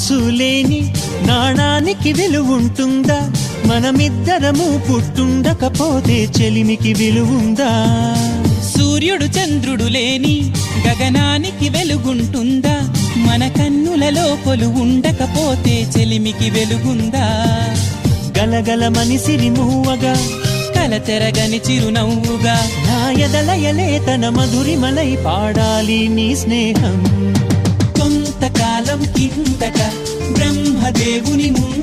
కాసులు లేని నాణానికి విలువుంటుందా? మనమిద్దరము పుట్టుండకపోతే చెలిమికి విలువుందా? సూర్యుడు చంద్రుడు లేని గగనానికి వెలుగుంటుందా? మన కన్నులలో కొలు ఉండకపోతే చెలిమికి వెలుగుందా? గలగలమని సిరిమూవగా కలతెరగని చిరునవ్వుగా నా ఎదలయలే తన మధురిమలై పాడాలి నీ స్నేహం. దేవుని ముందు